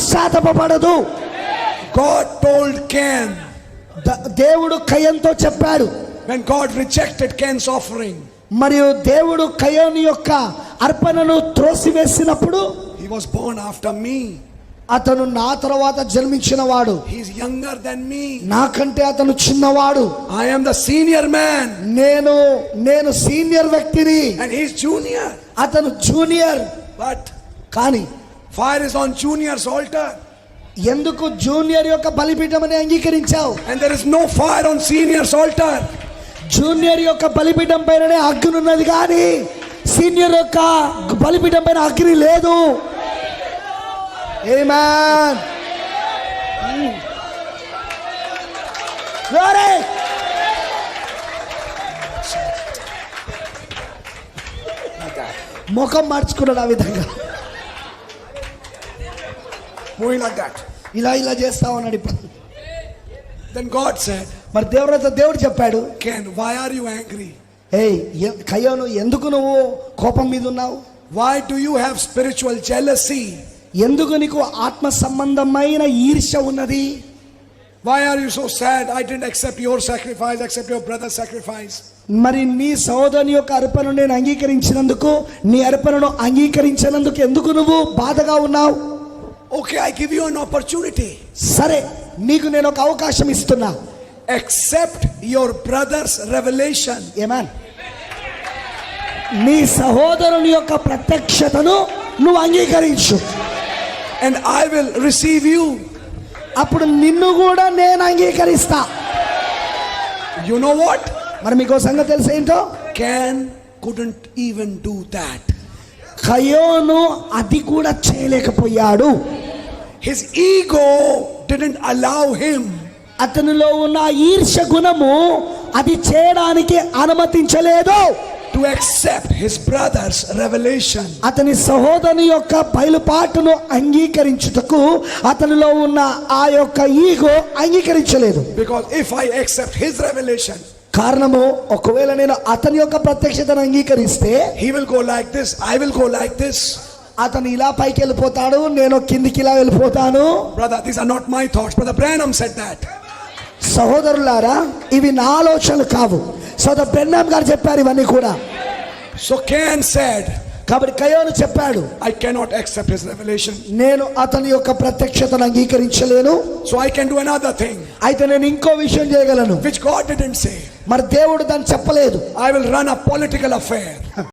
పశ్చాత్తపడదు told Cain the- దేవుడు కయ్యంతో చెప్పాడు when God rejected Cain's offering, మరియు దేవుడు కయోని యొక్క అర్పణను త్రోసివేసినప్పుడు he was born after me. అతను నా తర్వాత జన్మించిన వాడు younger than me. నాకంటే అతను చిన్నవాడు I am the senior man నేను నేను సీనియర్ వ్యక్తిని and he's junior. అతను జూనియర్ But కానీ fire is on junior's altar ఎందుకు జూనియర్ యొక్క బలిపీఠమని అంగీకరించావు and there is no fire on senior's altar. Junior యొక్క బలిపీఠం పైననే అగ్ని ఉన్నది కానీ సీనియర్ యొక్క బలిపీఠం పైన అగ్ని లేదు Amen. Glory. ముఖం మార్చుకున్నాడు ఆ విధంగా Moving like that. ఇలా ఇలా చేస్తా ఉన్నాడు ఇప్పుడు Then God said, మరి దేవుడితో దేవుడు చెప్పాడు why are you angry? ఏయ్ ఎ- కయ్యోను ఎందుకు నువ్వు కోపం మీద ఉన్నావు Why do you have spiritual jealousy? ఎందుకు నీకు ఆత్మ సంబంధమైన ఈర్ష్య ఉన్నది Why are you so sad? I didn't accept your sacrifice, accept your brother's sacrifice. మరి నీ సహోదరుని యొక్క అర్పణను నేను అంగీకరించినందుకు నీ అర్పణను అంగీకరించినందుకు ఎందుకు నువ్వు బాధగా ఉన్నావు Okay, I give you an opportunity. సరే నీకు నేను ఒక అవకాశం ఇస్తున్నా Accept your brother's revelation. ఏమాన్ నీ సహోదరుని యొక్క ప్రత్యక్షతను నువ్వు అంగీకరించు and I will receive you. అప్పుడు నిన్ను కూడా నేను అంగీకరిస్తా You know what? మరి మీకు సంగతి తెలుసు ఏంటో Cain couldn't even do that. కయోను అది కూడా చేయలేకపోయాడు His ego didn't allow him. అతనిలో ఉన్న ఆ ఈర్ష్య గుణము అది చేయడానికి అనుమతించలేదు to accept his brother's revelation. అతని సహోదరుని యొక్క బయలుపాటును అంగీకరించుటకు అతనిలో ఉన్న ఆ యొక్క ఈగో అంగీకరించలేదు Because if I accept his revelation, కారణము ఒకవేళ నేను అతని యొక్క ప్రత్యక్షతను అంగీకరిస్తే he will go like this, I will go like this. అతను ఇలా పైకి వెళ్ళిపోతాడు నేను కిందికి ఇలా వెళ్ళిపోతాను. Brother this are not my thoughts brother ప్రయాణం సెట్ దాట్ సహోదరులారా ఇవి నా ఆలోచనలు కావు. సో ద ప్రణామ్ గారు చెప్పారు ఇవన్నీ కూడా. సో కెన్ సెడ్ కాబట్టి కయోను చెప్పాడు I can not accept his revelation నేను అతని యొక్క ప్రత్యక్షతను అంగీకరించలేను. So I can do another thing అయితే నేను ఇంకో విషయం చేయగలను. విచ్ గాడ్ డిడ్ంట్ సే మరి దేవుడు దాన్ని చెప్పలేదు. I will run a political affair